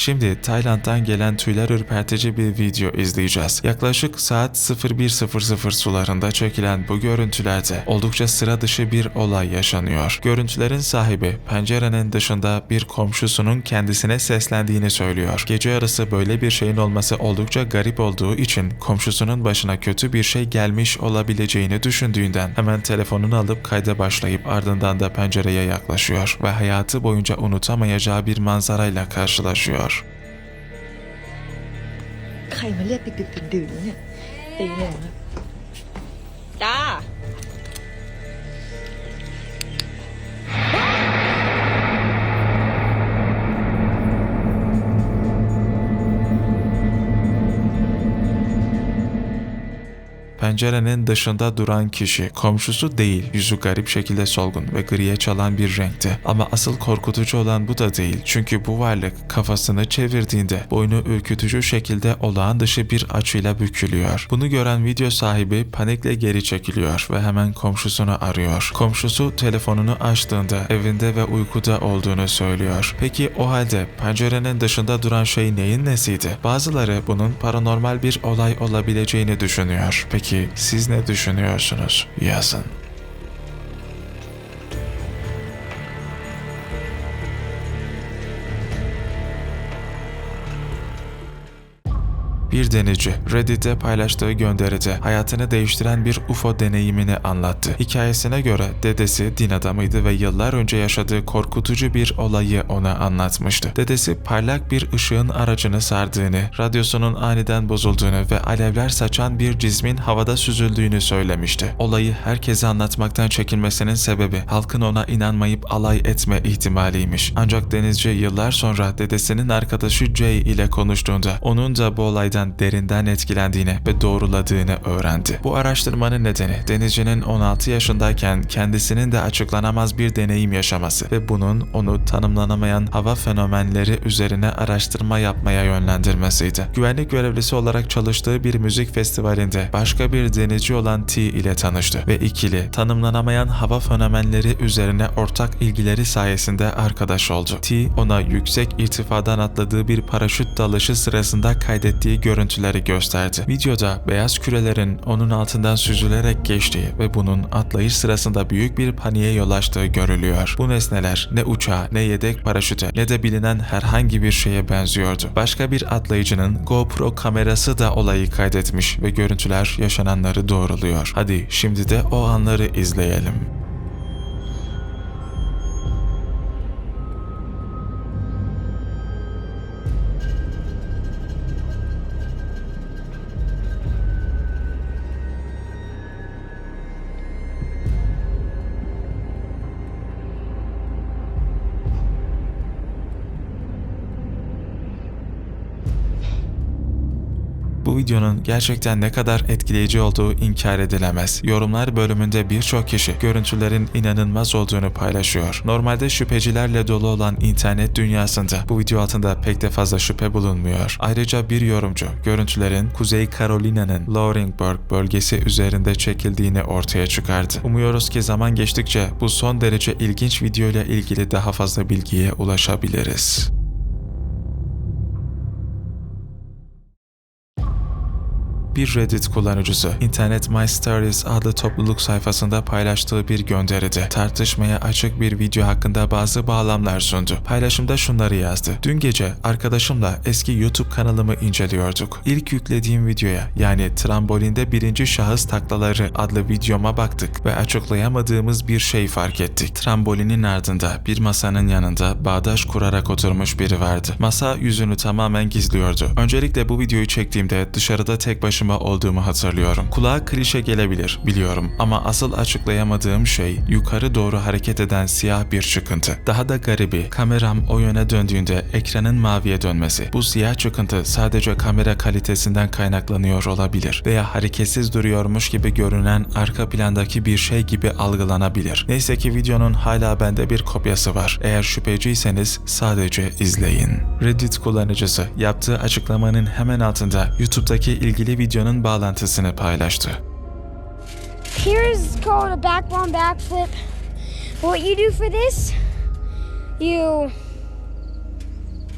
Şimdi Tayland'dan gelen tüyler ürpertici bir video izleyeceğiz. Yaklaşık saat 01.00 sularında çekilen bu görüntülerde oldukça sıra dışı bir olay yaşanıyor. Görüntülerin sahibi pencerenin dışında bir komşusunun kendisine seslendiğini söylüyor. Gece yarısı böyle bir şeyin olması oldukça garip olduğu için komşusunun başına kötü bir şey gelmiş olabileceğini düşündüğünden hemen telefonunu alıp kayda başlayıp ardından da pencereye yaklaşıyor ve hayatı boyunca unutamayacağı bir manzarayla karşılaşıyor. ใครมาเรียกดึกๆดื่นๆเนี่ยตีหนึ่งแล้วจ้า Pencerenin dışında duran kişi komşusu değil, yüzü garip şekilde solgun ve griye çalan bir renkti. Ama asıl korkutucu olan bu da değil. Çünkü bu varlık kafasını çevirdiğinde boynu ürkütücü şekilde olağan dışı bir açıyla bükülüyor. Bunu gören video sahibi panikle geri çekiliyor ve hemen komşusunu arıyor. Komşusu telefonunu açtığında evinde ve uykuda olduğunu söylüyor. Peki o halde pencerenin dışında duran şey neyin nesiydi? Bazıları bunun paranormal bir olay olabileceğini düşünüyor. Peki siz ne düşünüyorsunuz? Yazın. Bir denizci Reddit'te paylaştığı gönderide hayatını değiştiren bir UFO deneyimini anlattı. Hikayesine göre dedesi din adamıydı ve yıllar önce yaşadığı korkutucu bir olayı ona anlatmıştı. Dedesi parlak bir ışığın aracını sardığını, radyosunun aniden bozulduğunu ve alevler saçan bir cismin havada süzüldüğünü söylemişti. Olayı herkese anlatmaktan çekinmesinin sebebi halkın ona inanmayıp alay etme ihtimaliymiş. Ancak denizci yıllar sonra dedesinin arkadaşı Jay ile konuştuğunda onun da bu olaydan derinden etkilendiğini ve doğruladığını öğrendi. Bu araştırmanın nedeni denizcinin 16 yaşındayken kendisinin de açıklanamaz bir deneyim yaşaması ve bunun onu tanımlanamayan hava fenomenleri üzerine araştırma yapmaya yönlendirmesiydi. Güvenlik görevlisi olarak çalıştığı bir müzik festivalinde başka bir denizci olan T ile tanıştı ve ikili tanımlanamayan hava fenomenleri üzerine ortak ilgileri sayesinde arkadaş oldu. T ona yüksek irtifadan atladığı bir paraşüt dalışı sırasında kaydettiği görüntüleri gösterdi. Videoda beyaz kürelerin onun altından süzülerek geçtiği ve bunun atlayış sırasında büyük bir paniğe yol açtığı görülüyor. Bu nesneler ne uçağa ne yedek paraşüte ne de bilinen herhangi bir şeye benziyordu. Başka bir atlayıcının GoPro kamerası da olayı kaydetmiş ve görüntüler yaşananları doğruluyor. Hadi şimdi de o anları izleyelim. Videonun gerçekten ne kadar etkileyici olduğu inkar edilemez. Yorumlar bölümünde birçok kişi görüntülerin inanılmaz olduğunu paylaşıyor. Normalde şüphecilerle dolu olan internet dünyasında bu video altında pek de fazla şüphe bulunmuyor. Ayrıca bir yorumcu görüntülerin Kuzey Carolina'nın Laurinburg bölgesi üzerinde çekildiğini ortaya çıkardı. Umuyoruz ki zaman geçtikçe bu son derece ilginç video ile ilgili daha fazla bilgiye ulaşabiliriz. Bir Reddit kullanıcısı internet My Stories adlı topluluk sayfasında paylaştığı bir gönderide tartışmaya açık bir video hakkında bazı bağlamlar sundu. Paylaşımda şunları yazdı. Dün gece arkadaşımla eski YouTube kanalımı inceliyorduk. İlk yüklediğim videoya yani trambolinde birinci şahıs taklaları adlı videoma baktık ve açıklayamadığımız bir şey fark ettik. Trambolinin ardında bir masanın yanında bağdaş kurarak oturmuş biri vardı. Masa yüzünü tamamen gizliyordu. Öncelikle bu videoyu çektiğimde dışarıda tek başıma olduğumu hatırlıyorum. Kulağa klişe gelebilir biliyorum ama asıl açıklayamadığım şey yukarı doğru hareket eden siyah bir çıkıntı. Daha da garibi kameram o yöne döndüğünde ekranın maviye dönmesi. Bu siyah çıkıntı sadece kamera kalitesinden kaynaklanıyor olabilir veya hareketsiz duruyormuş gibi görünen arka plandaki bir şey gibi algılanabilir. Neyse ki videonun hala bende bir kopyası var. Eğer şüpheciyseniz sadece izleyin. Reddit kullanıcısı yaptığı açıklamanın hemen altında YouTube'daki ilgili bağlantısını paylaştı. Here's called a back one backflip. What you do for this, you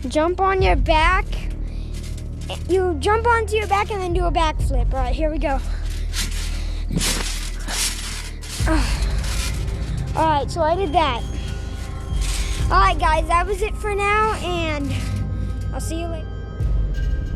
jump on your back. You jump onto your back and then do a backflip. All right, here we go. All right, so I did that. All right, guys, that was it for now, and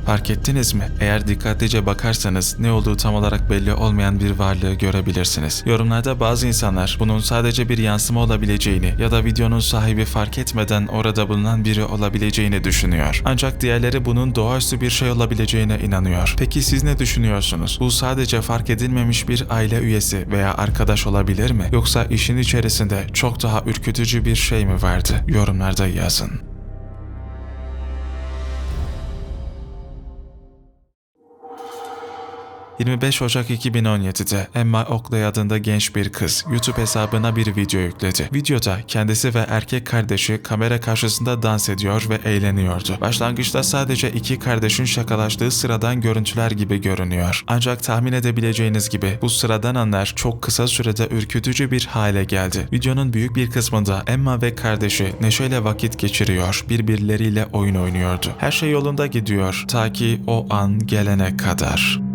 Fark ettiniz mi? Eğer dikkatlice bakarsanız ne olduğu tam olarak belli olmayan bir varlığı görebilirsiniz. Yorumlarda bazı insanlar bunun sadece bir yansıma olabileceğini ya da videonun sahibi fark etmeden orada bulunan biri olabileceğini düşünüyor. Ancak diğerleri bunun doğaüstü bir şey olabileceğine inanıyor. Peki siz ne düşünüyorsunuz? Bu sadece fark edilmemiş bir aile üyesi veya arkadaş olabilir mi? Yoksa işin içerisinde çok daha ürkütücü bir şey mi vardı? Yorumlarda yazın. 25 Ocak 2017'de Emma Oakley adında genç bir kız YouTube hesabına bir video yükledi. Videoda kendisi ve erkek kardeşi kamera karşısında dans ediyor ve eğleniyordu. Başlangıçta sadece iki kardeşin şakalaştığı sıradan görüntüler gibi görünüyor. Ancak tahmin edebileceğiniz gibi bu sıradan anlar çok kısa sürede ürkütücü bir hale geldi. Videonun büyük bir kısmında Emma ve kardeşi neşeyle vakit geçiriyor, birbirleriyle oyun oynuyordu. Her şey yolunda gidiyor ta ki o an gelene kadar.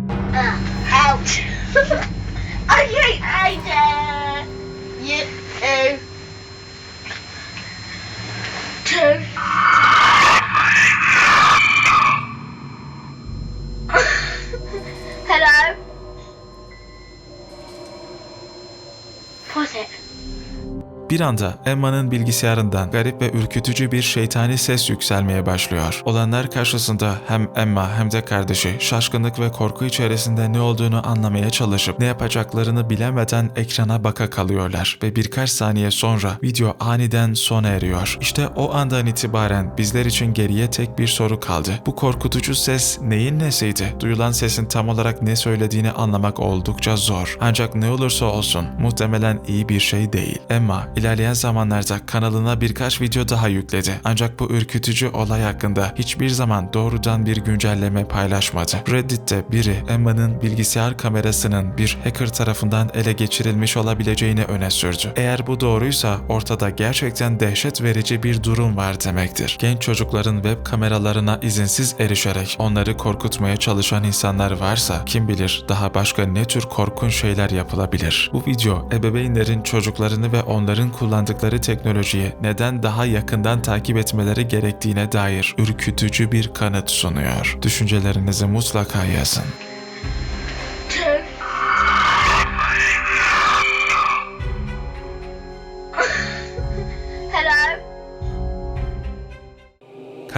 okay, I dare you uh, two. Bir anda Emma'nın bilgisayarından garip ve ürkütücü bir şeytani ses yükselmeye başlıyor. Olanlar karşısında hem Emma hem de kardeşi şaşkınlık ve korku içerisinde ne olduğunu anlamaya çalışıp ne yapacaklarını bilemeden ekrana baka kalıyorlar ve birkaç saniye sonra video aniden sona eriyor. İşte o andan itibaren bizler için geriye tek bir soru kaldı. Bu korkutucu ses neyin nesiydi? Duyulan sesin tam olarak ne söylediğini anlamak oldukça zor. Ancak ne olursa olsun muhtemelen iyi bir şey değil. Emma ilerleyen zamanlarda kanalına birkaç video daha yükledi. Ancak bu ürkütücü olay hakkında hiçbir zaman doğrudan bir güncelleme paylaşmadı. Reddit'te biri Emma'nın bilgisayar kamerasının bir hacker tarafından ele geçirilmiş olabileceğini öne sürdü. Eğer bu doğruysa ortada gerçekten dehşet verici bir durum var demektir. Genç çocukların web kameralarına izinsiz erişerek onları korkutmaya çalışan insanlar varsa kim bilir daha başka ne tür korkunç şeyler yapılabilir. Bu video ebeveynlerin çocuklarını ve onların kullandıkları teknolojiyi neden daha yakından takip etmeleri gerektiğine dair ürkütücü bir kanıt sunuyor. Düşüncelerinizi mutlaka yazın.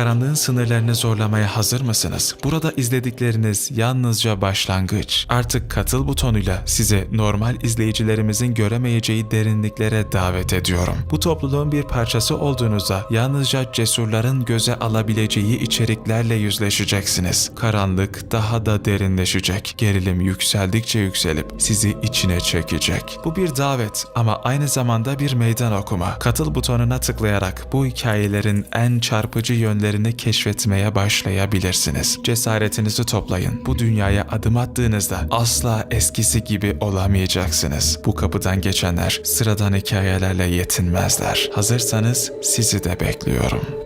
Karanlığın sınırlarını zorlamaya hazır mısınız? Burada izledikleriniz yalnızca başlangıç. Artık katıl butonuyla sizi normal izleyicilerimizin göremeyeceği derinliklere davet ediyorum. Bu topluluğun bir parçası olduğunuzda yalnızca cesurların göze alabileceği içeriklerle yüzleşeceksiniz. Karanlık daha da derinleşecek. Gerilim yükseldikçe yükselip sizi içine çekecek. Bu bir davet ama aynı zamanda bir meydan okuma. Katıl butonuna tıklayarak bu hikayelerin en çarpıcı yönlerini keşfetmeye başlayabilirsiniz. Cesaretinizi toplayın. Bu dünyaya adım attığınızda asla eskisi gibi olamayacaksınız. Bu kapıdan geçenler sıradan hikayelerle yetinmezler. Hazırsanız sizi de bekliyorum.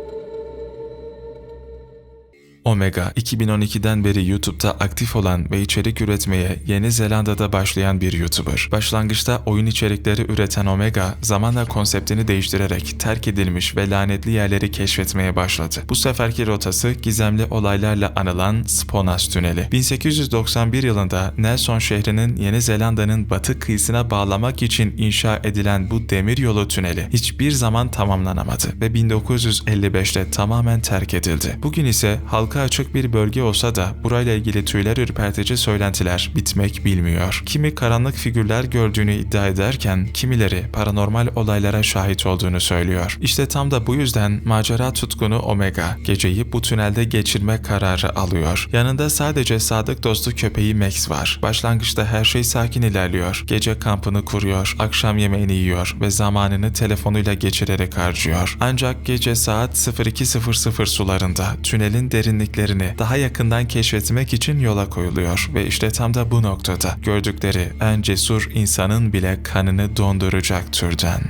Omega 2012'den beri YouTube'da aktif olan ve içerik üretmeye Yeni Zelanda'da başlayan bir YouTuber. Başlangıçta oyun içerikleri üreten Omega zamanla konseptini değiştirerek terk edilmiş ve lanetli yerleri keşfetmeye başladı. Bu seferki rotası gizemli olaylarla anılan Sponas Tüneli. 1891 yılında Nelson şehrinin Yeni Zelanda'nın batı kıyısına bağlamak için inşa edilen bu demiryolu tüneli hiçbir zaman tamamlanamadı ve 1955'te tamamen terk edildi. Bugün ise halka açık bir bölge olsa da burayla ilgili tüyler ürpertici söylentiler bitmek bilmiyor. Kimi karanlık figürler gördüğünü iddia ederken kimileri paranormal olaylara şahit olduğunu söylüyor. İşte tam da bu yüzden macera tutkunu Omega geceyi bu tünelde geçirme kararı alıyor. Yanında sadece sadık dostu köpeği Max var. Başlangıçta her şey sakin ilerliyor. Gece kampını kuruyor, akşam yemeğini yiyor ve zamanını telefonuyla geçirerek harcıyor. Ancak gece saat 02.00 sularında tünelin derinliklerini daha yakından keşfetmek için yola koyuluyor ve işte tam da bu noktada gördükleri en cesur insanın bile kanını donduracak türden.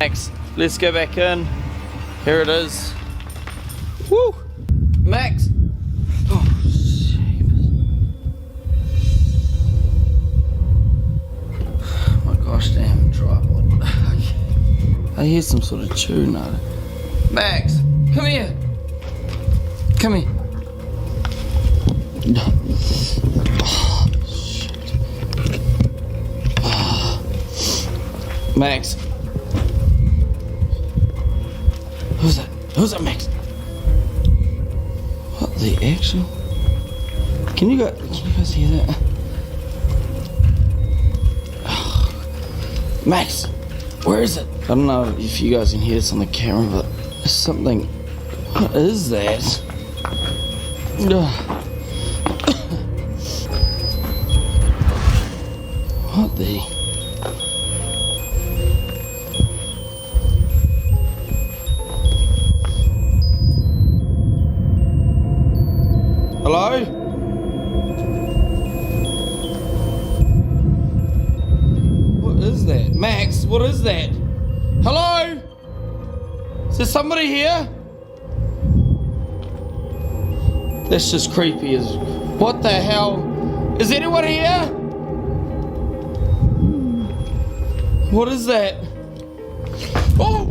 Next, let's go back in. Here it is. Woo! Max! Oh. My gosh damn tripod. I hear some sort of tune Max! Come here! Come here! Oh. Max! Who's that? Who's that, Max? What the actual? Can you guys, can you guys hear that? Max, where is it? I don't know if you guys can hear this on the camera, but there's something. What is that? What the? Hello? What is that? Max, what is that? Hello? Is there somebody here? That's just creepy as. What the hell? Is anyone here? What is that? Oh!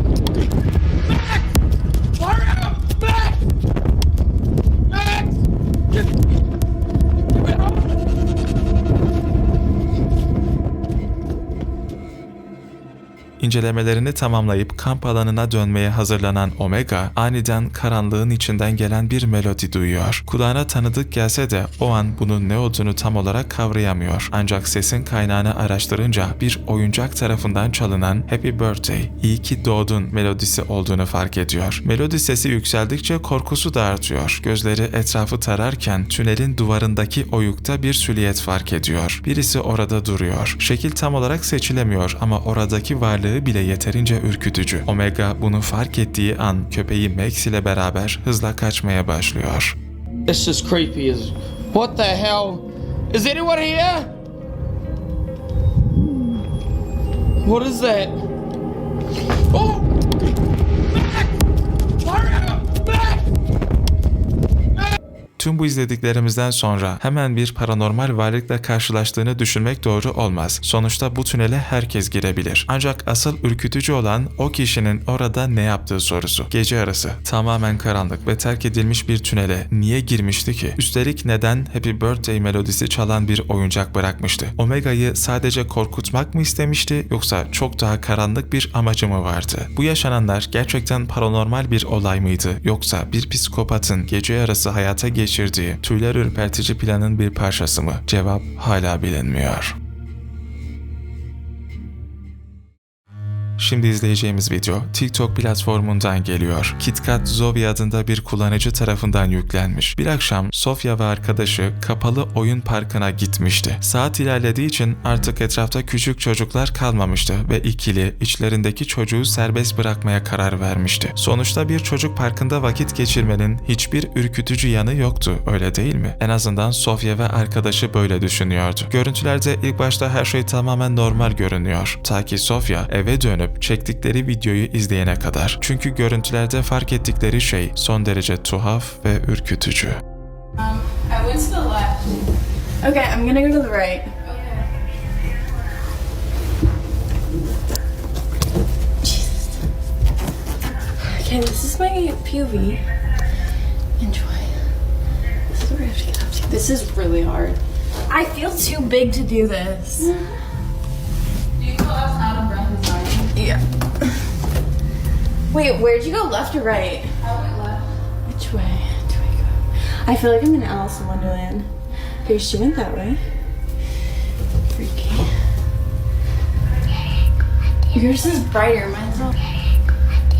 İncelemelerini tamamlayıp kamp alanına dönmeye hazırlanan Omega aniden karanlığın içinden gelen bir melodi duyuyor. Kulağına tanıdık gelse de o an bunun ne olduğunu tam olarak kavrayamıyor. Ancak sesin kaynağını araştırınca bir oyuncak tarafından çalınan Happy Birthday, iyi ki doğdun melodisi olduğunu fark ediyor. Melodi sesi yükseldikçe korkusu da artıyor. Gözleri etrafı tararken tünelin duvarındaki oyukta bir silüet fark ediyor. Birisi orada duruyor. Şekil tam olarak seçilemiyor ama oradaki varlığı bile yeterince ürkütücü. Omega bunu fark ettiği an köpeği Max ile beraber hızla kaçmaya başlıyor. That's just creepy as. What the hell? Is anyone here? What is that? Oh! Max! Hurry up! Max! Tüm bu izlediklerimizden sonra hemen bir paranormal varlıkla karşılaştığını düşünmek doğru olmaz. Sonuçta bu tünele herkes girebilir. Ancak asıl ürkütücü olan o kişinin orada ne yaptığı sorusu. Gece yarısı tamamen karanlık ve terk edilmiş bir tünele niye girmişti ki? Üstelik neden Happy Birthday melodisi çalan bir oyuncak bırakmıştı? Omega'yı sadece korkutmak mı istemişti yoksa çok daha karanlık bir amacı mı vardı? Bu yaşananlar gerçekten paranormal bir olay mıydı yoksa bir psikopatın gece yarısı hayata geçirdiği tüyler ürpertici planın bir parçası mı? Cevap hala bilinmiyor. Şimdi izleyeceğimiz video TikTok platformundan geliyor. KitKat Zoe adında bir kullanıcı tarafından yüklenmiş. Bir akşam Sofya ve arkadaşı kapalı oyun parkına gitmişti. Saat ilerlediği için artık etrafta küçük çocuklar kalmamıştı ve ikili içlerindeki çocuğu serbest bırakmaya karar vermişti. Sonuçta bir çocuk parkında vakit geçirmenin hiçbir ürkütücü yanı yoktu, öyle değil mi? En azından Sofya ve arkadaşı böyle düşünüyordu. Görüntülerde ilk başta her şey tamamen normal görünüyor. Ta ki Sofya eve dönüp çektikleri videoyu izleyene kadar. Çünkü görüntülerde fark ettikleri şey son derece tuhaf ve ürkütücü. I went to the left. Okay, I'm gonna go to the right. Jesus. Okay, this is my POV. Enjoy. This is what we have to get up to. This is really hard. I feel too big to do this. Do you feel Wait, where'd you go? Left or right? I went left. Which way do I go? I feel like I'm in Alice in Wonderland. Okay, she went that way. Freaky. Yours is brighter, mine's all.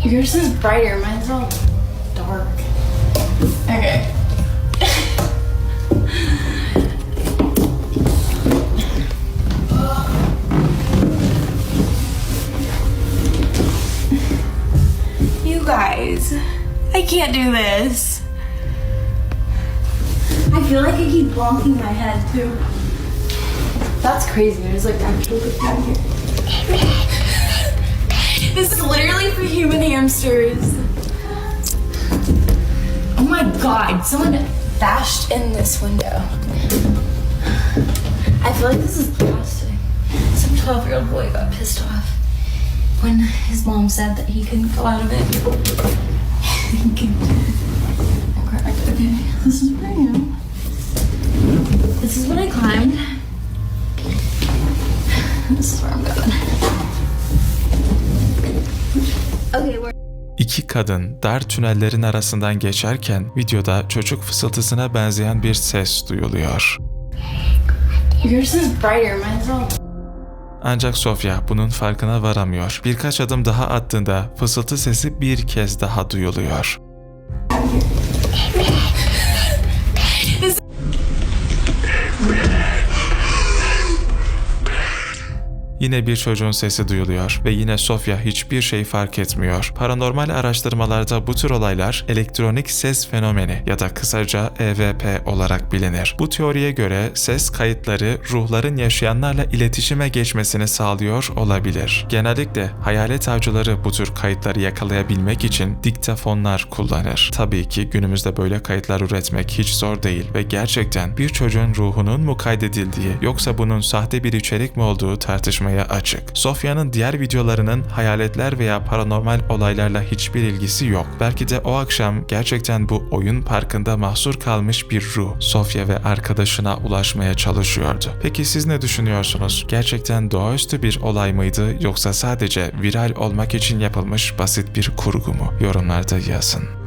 Yours is brighter, mine's all dark. Okay. Guys, I can't do this. I feel like I keep bonking my head too. That's crazy. There's like actual down here. this is literally for human hamsters. Oh my god, Someone bashed in this window. I feel like this is plastic. Some 12 year old boy got pissed off when his mom said that he couldn't go out of it. Okay, this is where I am. This is what I climbed. This is where I'm going. Okay, we're İki kadın dar tünellerin arasından geçerken videoda çocuk fısıltısına benzeyen bir ses duyuluyor. yours is brighter. Mine's all Ancak Sofya bunun farkına varamıyor. Birkaç adım daha attığında fısıltı sesi bir kez daha duyuluyor. Yine bir çocuğun sesi duyuluyor ve yine Sofya hiçbir şey fark etmiyor. Paranormal araştırmalarda bu tür olaylar elektronik ses fenomeni ya da kısaca EVP olarak bilinir. Bu teoriye göre ses kayıtları ruhların yaşayanlarla iletişime geçmesini sağlıyor olabilir. Genellikle hayalet avcıları bu tür kayıtları yakalayabilmek için diktafonlar kullanır. Tabii ki günümüzde böyle kayıtlar üretmek hiç zor değil ve gerçekten bir çocuğun ruhunun mu kaydedildiği yoksa bunun sahte bir içerik mi olduğu tartışmaya açık. Sofya'nın diğer videolarının hayaletler veya paranormal olaylarla hiçbir ilgisi yok. Belki de o akşam gerçekten bu oyun parkında mahsur kalmış bir ruh Sofya ve arkadaşına ulaşmaya çalışıyordu. Peki siz ne düşünüyorsunuz? Gerçekten doğaüstü bir olay mıydı yoksa sadece viral olmak için yapılmış basit bir kurgu mu? Yorumlarda yazın.